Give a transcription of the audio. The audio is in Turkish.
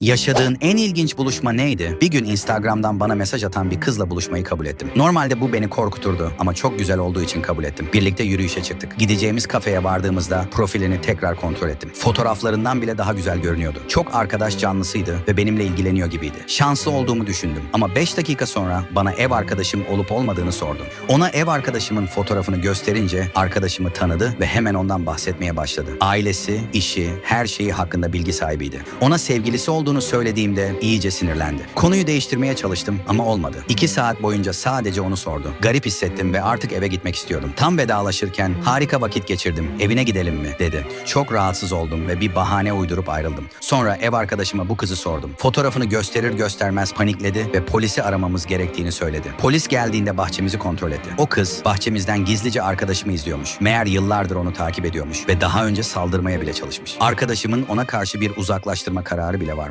Yaşadığın en ilginç buluşma neydi? Bir gün Instagram'dan bana mesaj atan bir kızla buluşmayı kabul ettim. Normalde bu beni korkuturdu ama çok güzel olduğu için kabul ettim. Birlikte yürüyüşe çıktık. Gideceğimiz kafeye vardığımızda profilini tekrar kontrol ettim. Fotoğraflarından bile daha güzel görünüyordu. Çok arkadaş canlısıydı ve benimle ilgileniyor gibiydi. Şanslı olduğumu düşündüm ama 5 dakika sonra bana ev arkadaşım olup olmadığını sordum. Ona ev arkadaşımın fotoğrafını gösterince arkadaşımı tanıdı ve hemen ondan bahsetmeye başladı. Ailesi, işi, her şeyi hakkında bilgi sahibiydi. Ona sevgilisi olduğunu söylediğimde iyice sinirlendi. Konuyu değiştirmeye çalıştım ama olmadı. İki saat boyunca sadece onu sordu. Garip hissettim ve artık eve gitmek istiyordum. Tam vedalaşırken harika vakit geçirdim, evine gidelim mi dedi. Çok rahatsız oldum ve bir bahane uydurup ayrıldım. Sonra ev arkadaşıma bu kızı sordum. Fotoğrafını gösterir göstermez panikledi ve polisi aramamız gerektiğini söyledi. Polis geldiğinde bahçemizi kontrol etti. O kız bahçemizden gizlice arkadaşımı izliyormuş. Meğer yıllardır onu takip ediyormuş ve daha önce saldırmaya bile çalışmış. Arkadaşımın ona karşı bir uzaklaştırma kararı bile varmış.